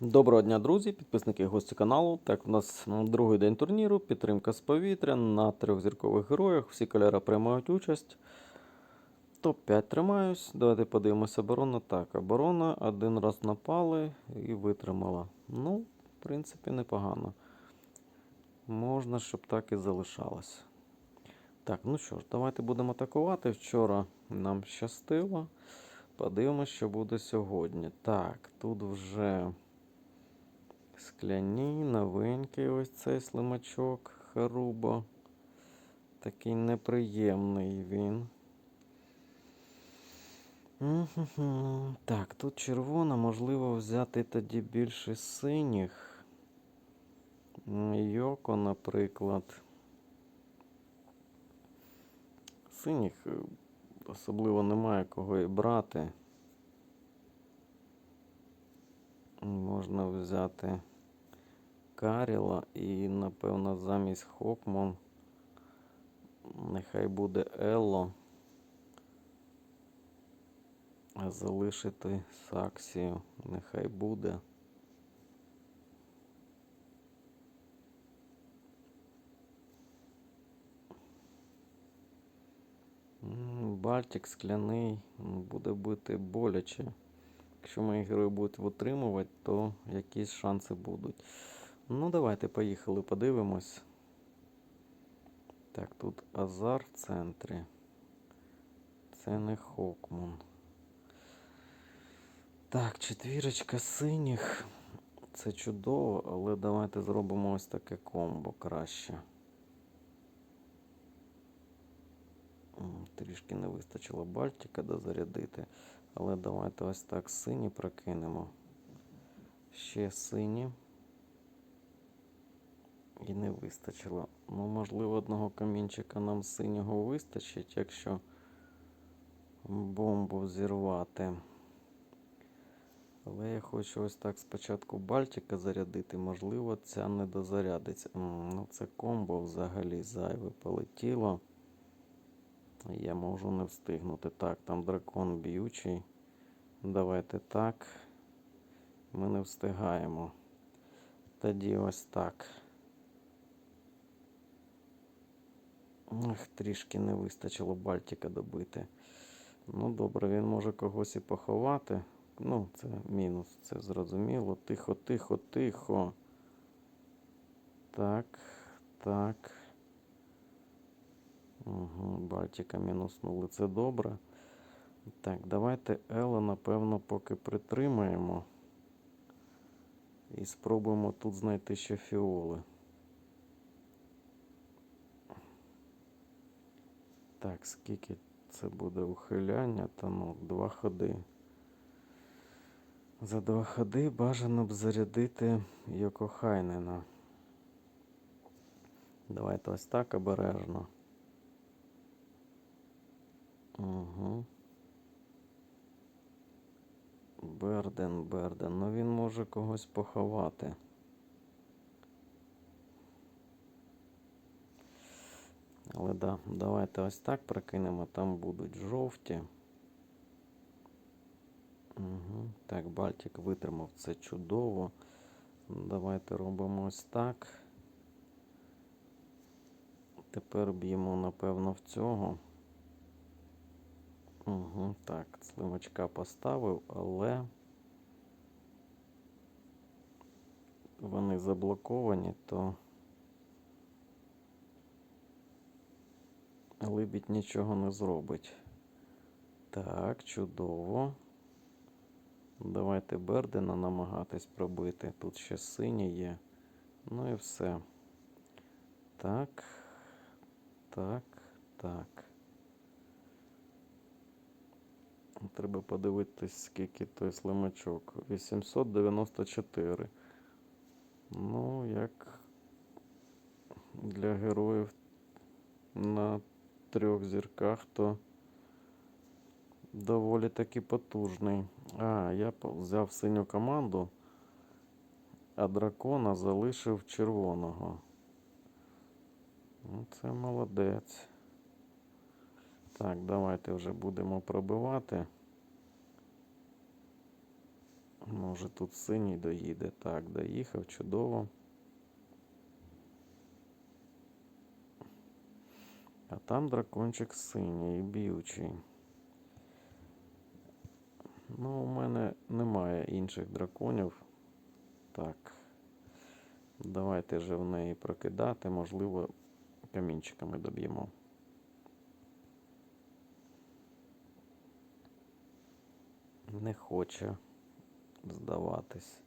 Доброго дня, друзі, підписники і гості каналу. Так, у нас другий день турніру, підтримка з повітря на трьох зіркових героях. Всі кольори приймають участь. Топ-5 тримаюсь. Давайте подивимося оборона. Так, оборона один раз напали і витримала. Ну, в принципі, непогано. Можна, щоб так і залишалось. Так, ну що ж, давайте будемо атакувати. Вчора нам щастило. Подивимось, що буде сьогодні. Так, тут вже. Скляні, новенький ось цей слимачок Харуба. Такий неприємний він. Так, тут червона, можливо, взяти тоді більше синіх. Йоко, наприклад. Синіх е, особливо немає кого і брати. Можна взяти Каріла і, напевно, замість Хокмон нехай буде Елло. А залишити Саксію нехай буде. Бальтик скляний буде бити боляче. Якщо мої герої будуть витримувати, то якісь шанси будуть. Ну, давайте поїхали, подивимось. Так, тут Азар в центрі. Це не Хокмун. Так, четвірочка синіх. Це чудово, але давайте зробимо ось таке комбо краще. Трішки не вистачило Бальтика дозарядити. Але давайте ось так сині прокинемо. Ще сині. І не вистачило. Ну, можливо, одного камінчика нам синього вистачить, якщо бомбу взірвати. Але я хочу ось так спочатку Бальтика зарядити, можливо, ця не дозарядиться. Ну, це комбо взагалі зайве полетіло. Я можу не встигнути. Так, там дракон б'ючий. Давайте так. Ми не встигаємо. Тоді ось так. Ах, трішки не вистачило Бальтика добити. Ну, добре, він може когось і поховати. Ну, це мінус, це зрозуміло. Тихо, тихо, тихо. Так, так. Угу, Бальтика мінуснули, це добре. Так, давайте Ела, напевно, поки притримаємо. І спробуємо тут знайти ще фіоли. Так, скільки це буде ухиляння? Та ну, два ходи. За два ходи бажано б зарядити Йокохайнена. Давайте ось так обережно. Угу. Берден, Берден. Ну він може когось поховати. Але да, давайте ось так прокинемо, там будуть жовті. Угу. Так, Бальтик витримав це чудово. Давайте робимо ось так. Тепер б'ємо, напевно, в цього. Угу, так, слимачка поставив, але вони заблоковані, то либідь нічого не зробить. Так, чудово. Давайте Бердена намагатись пробити. Тут ще синій є. Ну і все. Так. Так, так. Треба подивитись, скільки той слимачок. 894. Ну, як для героїв на трьох зірках, то доволі таки потужний. А, я взяв синю команду, а дракона залишив червоного. Ну, це молодець. Так, давайте вже будемо пробивати. Може тут синій доїде. Так, доїхав, чудово. А там дракончик синій, б'ючий. Ну, у мене немає інших драконів. Так. Давайте же в неї прокидати, можливо, камінчиками доб'ємо. Не хоче здаватись.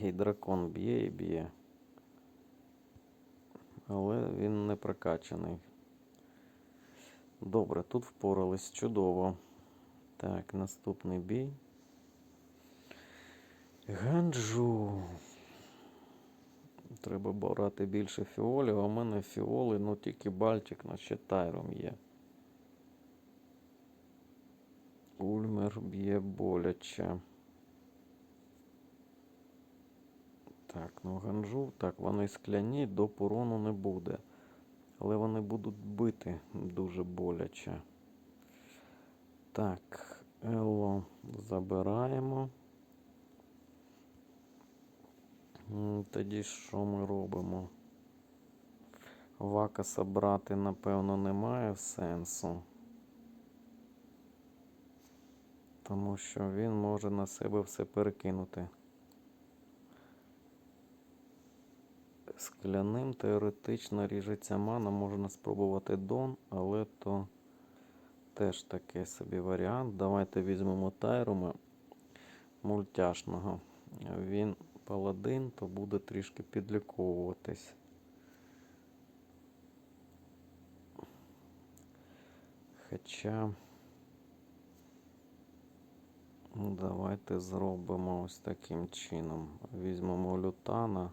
І дракон б'є і б'є. Але він не прокачаний. Добре, тут впорались чудово. Так, наступний бій. Ганджу. Треба брати більше фіолів, а в мене фіоли, ну тільки Бальтик, наче Тайром є. Ульмер б'є боляче. Так, ну ганжу, так, вони скляні, до урону не буде. Але вони будуть бити дуже боляче. Так, Ело забираємо. Тоді що ми робимо? Вакаса брати, напевно, немає сенсу. Тому що він може на себе все перекинути. Скляним теоретично ріжеться мана, можна спробувати дон, але то теж такий собі варіант. Давайте візьмемо Тайрума мультяшного. Він паладин, то буде трішки підліковуватись. Хоча давайте зробимо ось таким чином. Візьмемо лютана.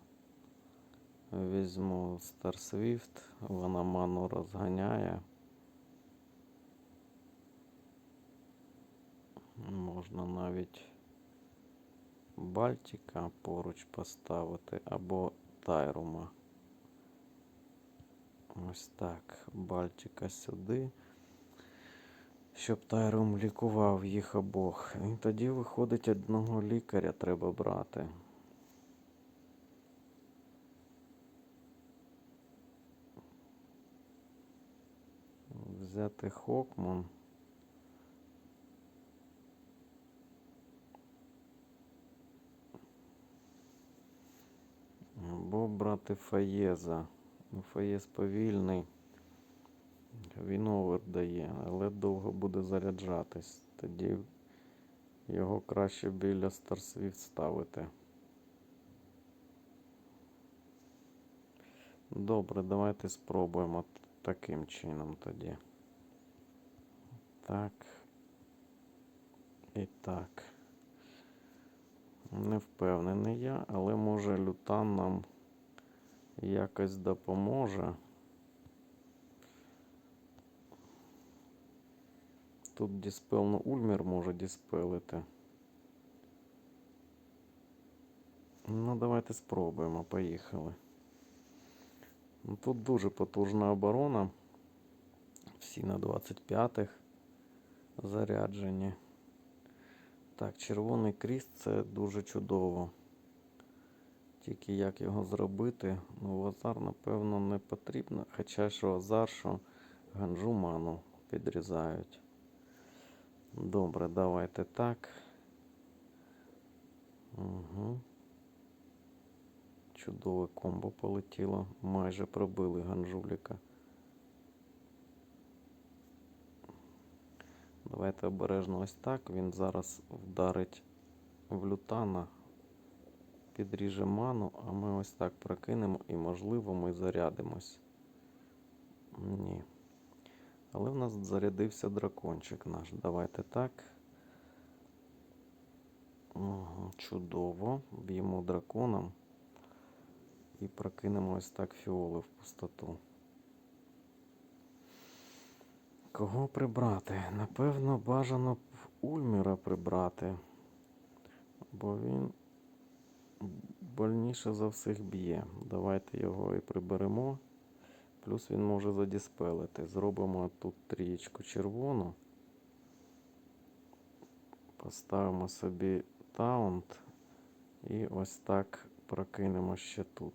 Візьму Старсвіфт, вона ману розганяє. Можна навіть Бальтика поруч поставити або Тайрума. Ось так. Бальтика сюди. Щоб Тайрум лікував їх обох. І тоді виходить одного лікаря треба брати. Взяти Хокман. Або брати Фаєза. Ну, Фаєз повільний. Він овер дає, але довго буде заряджатись. Тоді його краще біля Старсвіт ставити. Добре, давайте спробуємо таким чином тоді. Так. І так. Не впевнений я, але може лютан нам якось допоможе. Тут діспел, ну Ульмер може діспелити. Ну, давайте спробуємо, поїхали. Ну, Тут дуже потужна оборона. Всі на 25-х заряджені. Так, червоний кріст це дуже чудово. Тільки як його зробити? Ну, в Азар, напевно, не потрібно. Хоча що Азар, що ганжу ману підрізають. Добре, давайте так. Угу. Чудове комбо полетіло. Майже пробили ганжуліка. Давайте обережно ось так. Він зараз вдарить в лютана, підріже ману, а ми ось так прокинемо і, можливо, ми зарядимось. Ні. Але в нас зарядився дракончик наш. Давайте так. Чудово. Б'ємо драконом і прокинемо ось так фіоли в пустоту. Кого прибрати? Напевно, бажано б Ульміра прибрати, бо він больніше за всіх б'є. Давайте його і приберемо. Плюс він може задіспелити. Зробимо тут трієчку червону. Поставимо собі таунт. І ось так прокинемо ще тут.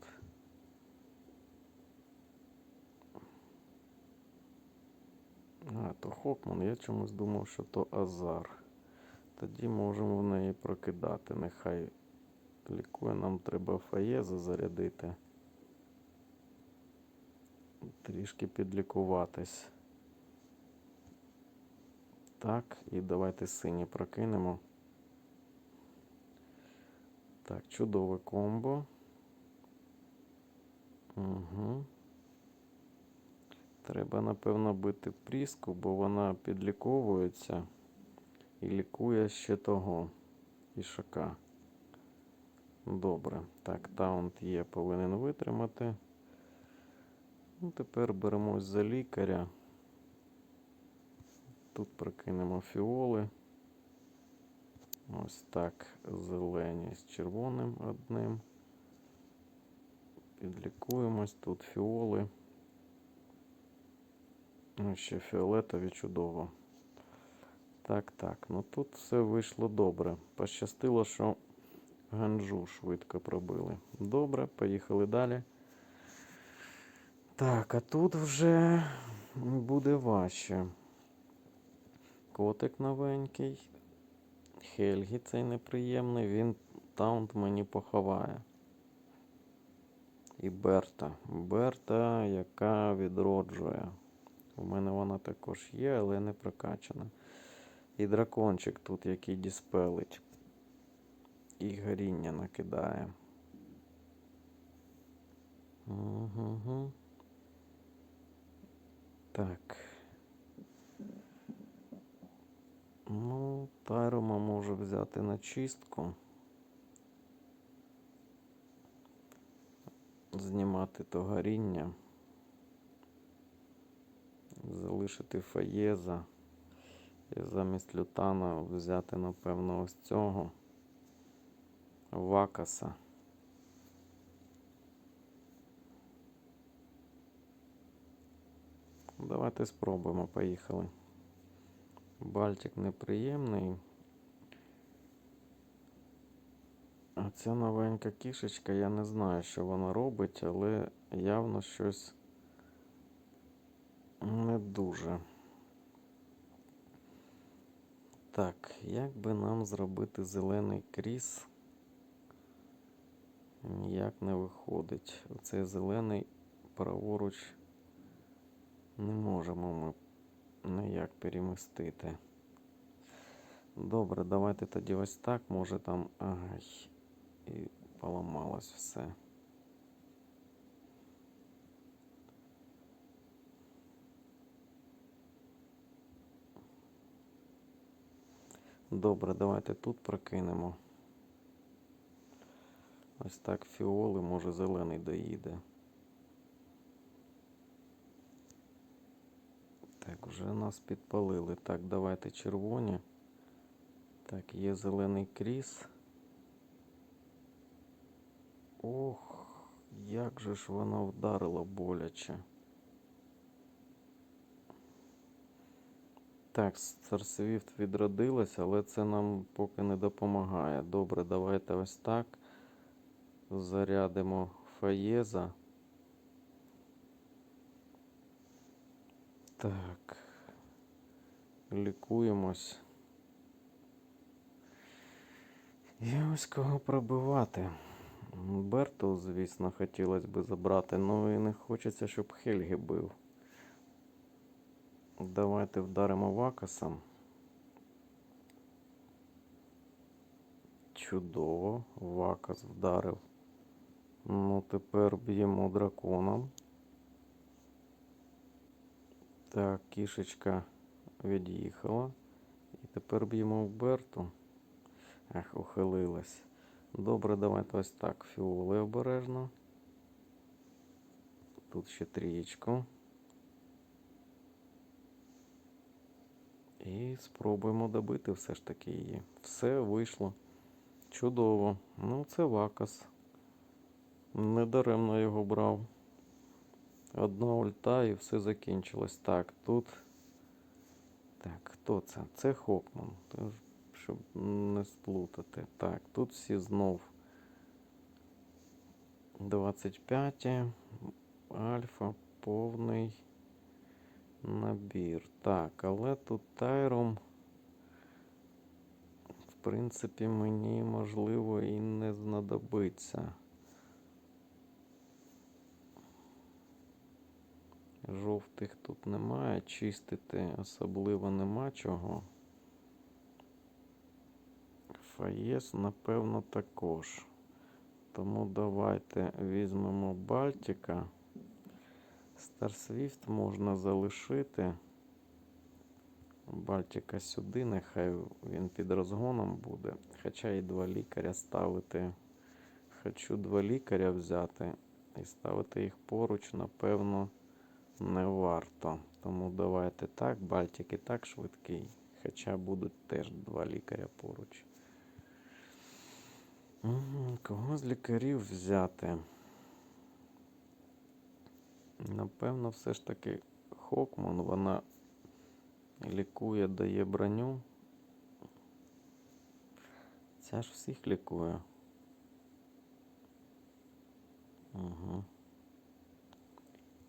А, то Хокман. Я чомусь думав, що то Азар. Тоді можемо в неї прокидати. Нехай лікує. Нам треба фаєза зарядити. Трішки підлікуватись. Так, і давайте сині прокинемо. Так, чудове комбо. Угу. Треба, напевно, бити пріску, бо вона підліковується і лікує ще того ішака. Добре. Так, таунт є, повинен витримати. Ну, тепер беремось за лікаря. Тут прокинемо фіоли. Ось так, зелені з червоним одним. Підлікуємось, тут фіоли. Ну, ще фіолетові чудово. Так, так, ну тут все вийшло добре. Пощастило, що ганджу швидко пробили. Добре, поїхали далі. Так, а тут вже буде важче. Котик новенький. Хельгі цей неприємний, він таунт мені поховає. І Берта. Берта, яка відроджує. У мене вона також є, але не прокачана. І дракончик тут, який діспелить. І горіння накидає. Угу. Так. Ну, Тайрома може взяти на чистку. Знімати то горіння. Залишити фаєза. І замість лютана взяти, напевно, ось цього вакаса. Давайте спробуємо, поїхали. Бальтик неприємний. А ця новенька кішечка, я не знаю, що вона робить, але явно щось не дуже. Так, як би нам зробити зелений кріс? Ніяк не виходить. Оцей зелений праворуч не можемо ми ніяк перемістити. Добре, давайте тоді ось так. Може там. Ага, і поламалось все. Добре, давайте тут прокинемо. Ось так фіоли, може зелений доїде. Так, вже нас підпалили. Так, давайте червоні. Так, є зелений кріс. Ох, як же ж вона вдарила боляче. Так, Старсвіфт відродилась, але це нам поки не допомагає. Добре, давайте ось так. Зарядимо фаєза. Так. Лікуємось. Є ось кого пробивати. Берту, звісно, хотілося б забрати, але і не хочеться, щоб Хельги бив. Давайте вдаримо Вакасом. Чудово, Вакас вдарив. Ну, тепер б'ємо драконом. Так, кішечка від'їхала. І тепер б'ємо в Берту. Ах, ухилилась. Добре, давайте ось так. Фіоли обережно. Тут ще трієчку. І спробуємо добити все ж таки її. Все вийшло. Чудово. Ну, це Вакас. Недаремно його брав. Одна ульта і все закінчилось. Так, тут. Так, хто це? Це Хокман. Щоб не сплутати. Так, тут всі знов 25. Альфа, повний набір. Так, але тут тайром. В принципі, мені можливо і не знадобиться. Жовтих тут немає, чистити особливо нема чого. Фаєс, напевно, також. Тому давайте візьмемо Бальтика. Старсвіфт можна залишити. Бальтика сюди, нехай він під розгоном буде. Хоча і два лікаря ставити. Хочу два лікаря взяти і ставити їх поруч, напевно, не варто. Тому давайте так. Бальтик і так швидкий. Хоча будуть теж два лікаря поруч. Кого з лікарів взяти? Напевно, все ж таки Хокман, вона лікує, дає броню. Ця ж всіх лікує. Угу.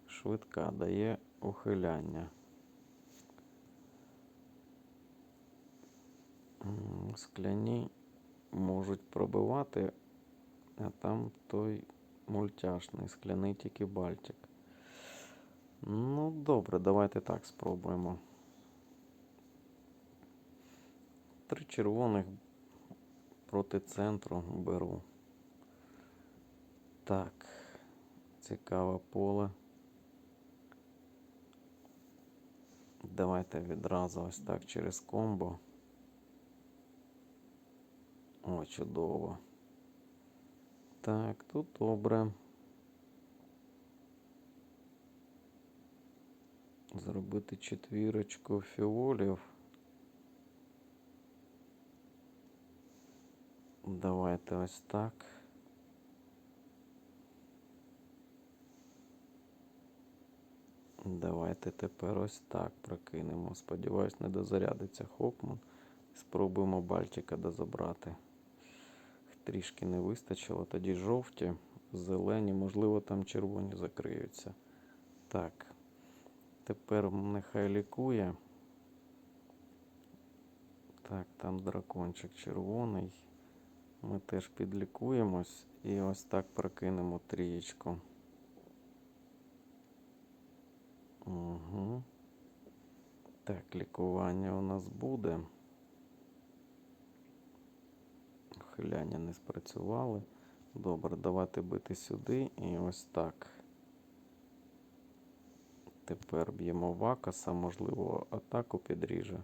Швидка дає ухиляння. Скляні можуть пробивати, а там той мультяшний, скляний тільки Бальтик. Ну, добре, давайте так спробуємо. Три червоних проти центру беру. Так, цікаве поле. Давайте відразу ось так через комбо. О, чудово. Так, тут добре. Зробити четвірочку фіолів. Давайте ось так. Давайте тепер ось так прокинемо. Сподіваюсь, не дозарядиться Хокман. Спробуємо Бальтика дозабрати. Трішки не вистачило. Тоді жовті, зелені, можливо, там червоні закриються. Так. Тепер нехай лікує. Так, там дракончик червоний. Ми теж підлікуємось і ось так прокинемо трієчку. Угу. Так, лікування у нас буде. Ухиляння не спрацювали. Добре, давайте бити сюди і ось так. Тепер б'ємо вакаса, можливо, атаку підріже.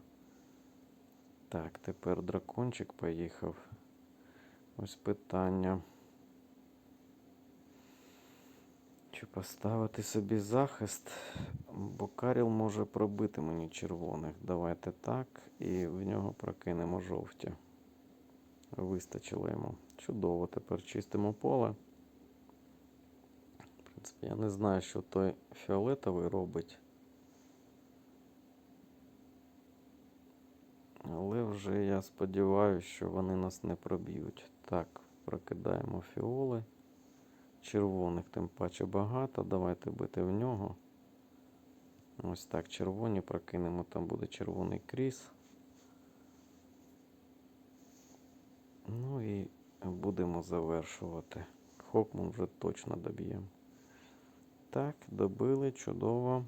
Так, тепер дракончик поїхав. Ось питання. Чи поставити собі захист? Бо Каріл може пробити мені червоних. Давайте так. І в нього прокинемо жовті. Вистачило йому. Чудово, тепер чистимо поле. В принципі, я не знаю, що той фіолетовий робить. Але вже я сподіваюся, що вони нас не проб'ють. Так, прокидаємо фіоли. Червоних тим паче багато. Давайте бити в нього. Ось так, червоні прокинемо, там буде червоний кріс. Ну і будемо завершувати. Хокман вже точно доб'ємо. Так, добили, чудово.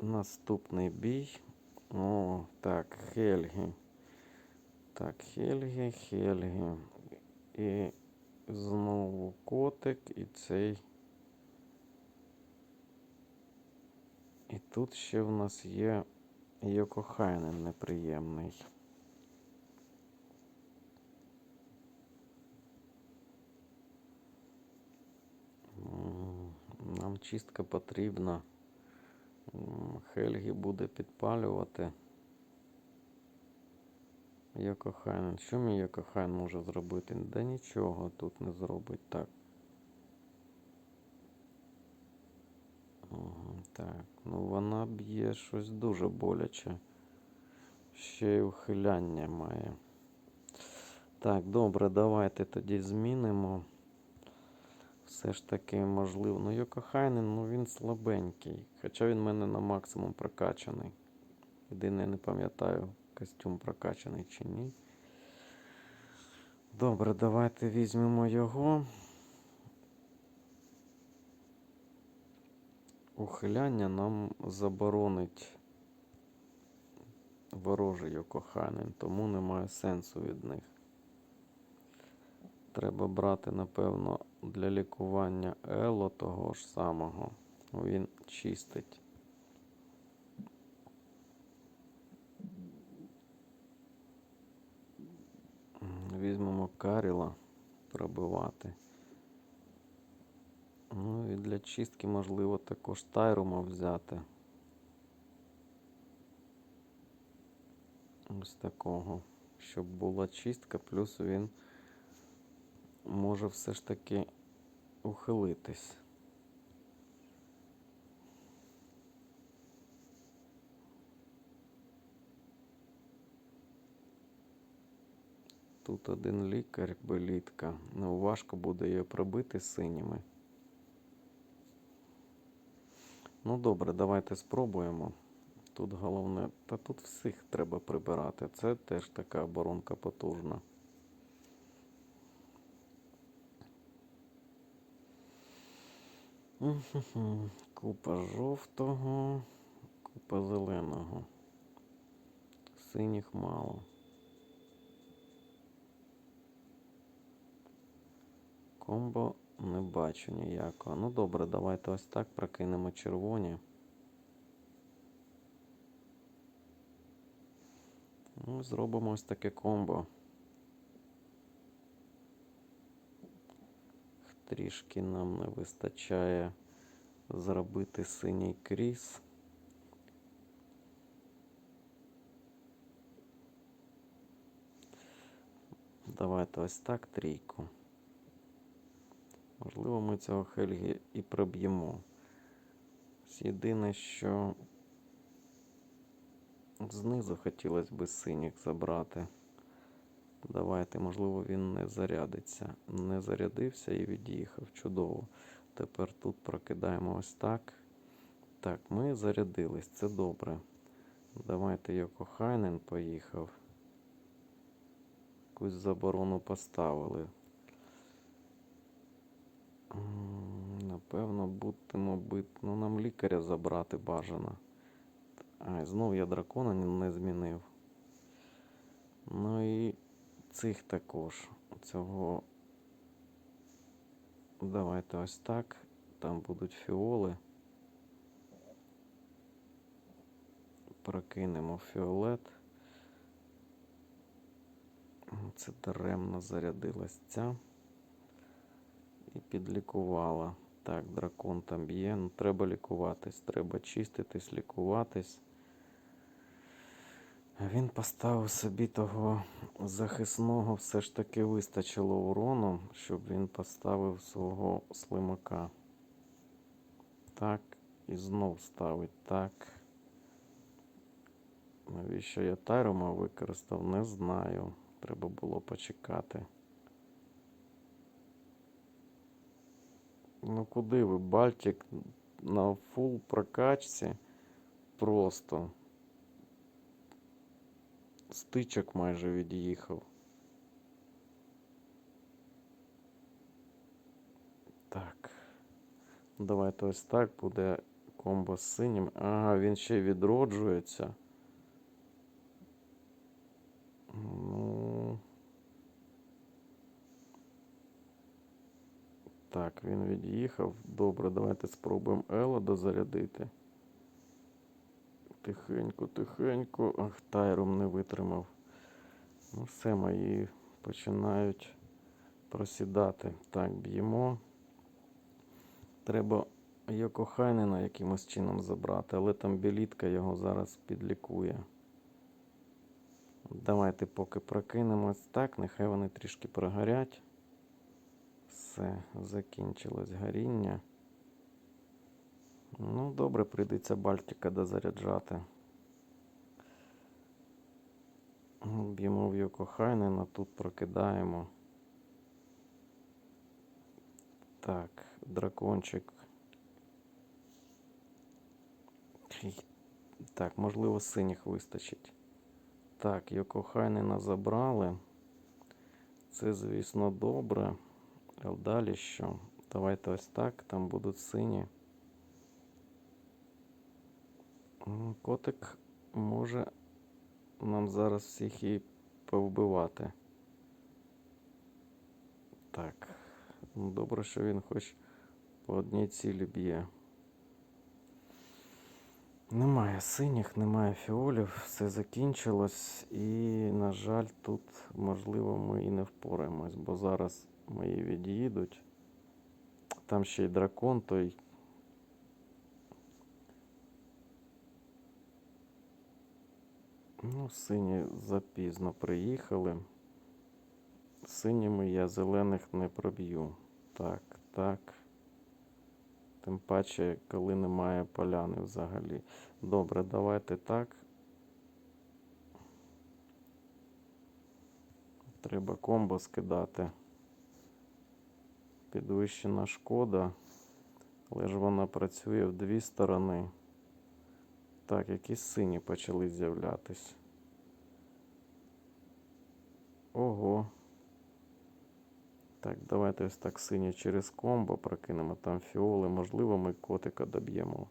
Наступний бій. О, так, Хельгі. Так, Хельгі, Хельгі. І знову котик і цей. І тут ще в нас є Йокохайнен неприємний. Нам чистка потрібна. Хельгі буде підпалювати. Йокохайнен. Що мій Йокохайн може зробити? Да нічого тут не зробить. Так. Так. Ну вона б'є щось дуже боляче. Ще й ухиляння має. Так, добре, давайте тоді змінимо. Все ж таки, можливо. Ну, Йокохайнен, ну він слабенький. Хоча він в мене на максимум прокачаний. Єдине, не пам'ятаю, костюм прокачаний чи ні. Добре, давайте візьмемо його. Ухиляння нам заборонить ворожий Йокохайнен, тому немає сенсу від них. Треба брати, напевно, для лікування Ело того ж самого. Він чистить. Візьмемо Каріла пробивати. Ну і для чистки, можливо, також Тайрума взяти. Ось такого. Щоб була чистка, плюс він може все ж таки ухилитись. Тут один лікар, белітка. Ну, важко буде її пробити синіми. Ну добре, давайте спробуємо. Тут головне, та тут всіх треба прибирати. Це теж така оборонка потужна. Купа жовтого, купа зеленого. Синіх мало. Комбо не бачу ніякого. Ну добре, давайте ось так прокинемо червоні. Ну, зробимо ось таке комбо. Трішки нам не вистачає зробити синій кріс. Давайте ось так трійку. Можливо, ми цього Хельгі і проб'ємо. Єдине, що знизу хотілося б синіх забрати. Давайте, можливо, він не зарядиться. Не зарядився і від'їхав. Чудово. Тепер тут прокидаємо ось так. Так, ми зарядились, це добре. Давайте Йокохайнен поїхав. Якусь заборону поставили. Напевно, будемо бити. Ну, нам лікаря забрати бажано. А, знов я дракона не змінив. Ну і цих також. Цього. Давайте ось так. Там будуть фіоли. Прокинемо фіолет. Це даремно зарядилась ця. І підлікувала. Так, дракон там б'є. Ну, треба лікуватись. Треба чиститись, лікуватись. Він поставив собі того захисного, все ж таки вистачило урону, щоб він поставив свого слимака. Так, і знов ставить так. Навіщо я Тайрома використав, не знаю. Треба було почекати. Ну куди ви, Бальтик на фул прокачці просто стичок майже від'їхав. Так. Давайте ось так буде комбо з синім. Ага, він ще відроджується. Ну. Так, він від'їхав. Добре, давайте спробуємо Ело дозарядити. Тихенько, тихенько. Ах, Тайром не витримав. Ну, все, мої починають просідати. Так, б'ємо. Треба Йокохайнена якимось чином забрати, але там білітка його зараз підлікує. Давайте поки прокинемось. Так, нехай вони трішки прогорять. Все, закінчилось горіння. Ну, добре, прийдеться Бальтика дозаряджати. Б'ємо в Йокохайнена, тут прокидаємо. Так, дракончик. Так, можливо, синіх вистачить. Так, Йокохайнена забрали. Це, звісно, добре. Далі що? Давайте ось так, там будуть сині. Котик може нам зараз всіх і повбивати. Так. Ну, Добре, що він хоч по одній цілі б'є. Немає синіх, немає фіолів, все закінчилось. І, на жаль, тут, можливо, ми і не впораємось, бо зараз мої від'їдуть. Там ще й дракон той. Ну, сині запізно приїхали. Синіми я зелених не проб'ю. Так, так. Тим паче, коли немає поляни взагалі. Добре, давайте так. Треба комбо скидати. Підвищена шкода. Але ж вона працює в дві сторони. Так, якісь сині почали з'являтись. Ого. Так, давайте ось так сині через комбо прокинемо. Там фіоли. Можливо, ми котика доб'ємо.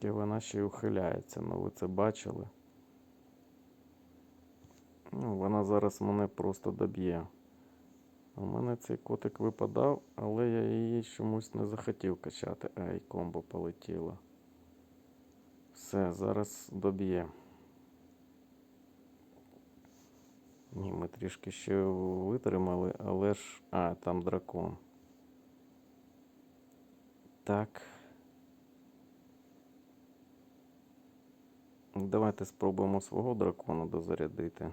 І вона ще й ухиляється, ну ви це бачили. Ну, вона зараз мене просто доб'є. У мене цей котик випадав, але я її чомусь не захотів качати. Ай, комбо полетіло. Все, зараз доб'є. Ні, ми трішки ще витримали, але ж. А, там дракон. Так. Давайте спробуємо свого дракона дозарядити.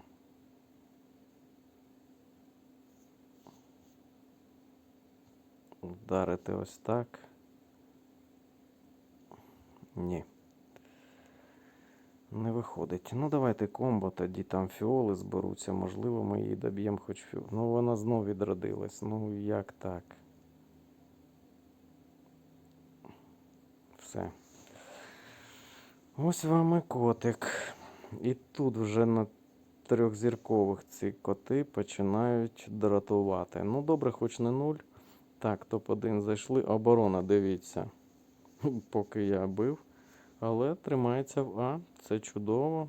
Вдарити ось так. Ні. Не виходить. Ну, давайте комбо, тоді там фіоли зберуться. Можливо, ми її доб'ємо хоч фіол. Ну, вона знов відродилась. Ну, як так? Все. Ось вам і котик. І тут вже на трьохзіркових ці коти починають дратувати. Ну, добре, хоч не нуль. Так, топ-1 зайшли. Оборона, дивіться. Поки я бив. Але тримається в А. Це чудово.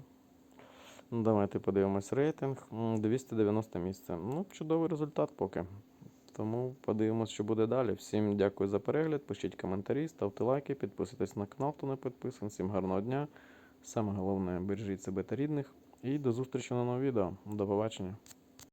Ну, Давайте подивимось рейтинг. 290 місце. Ну, чудовий результат поки. Тому подивимось, що буде далі. Всім дякую за перегляд. Пишіть коментарі, ставте лайки, підписуйтесь на канал, хто не підписаний. Всім гарного дня. Саме головне, бережіть себе та рідних. І до зустрічі на новому відео. До побачення.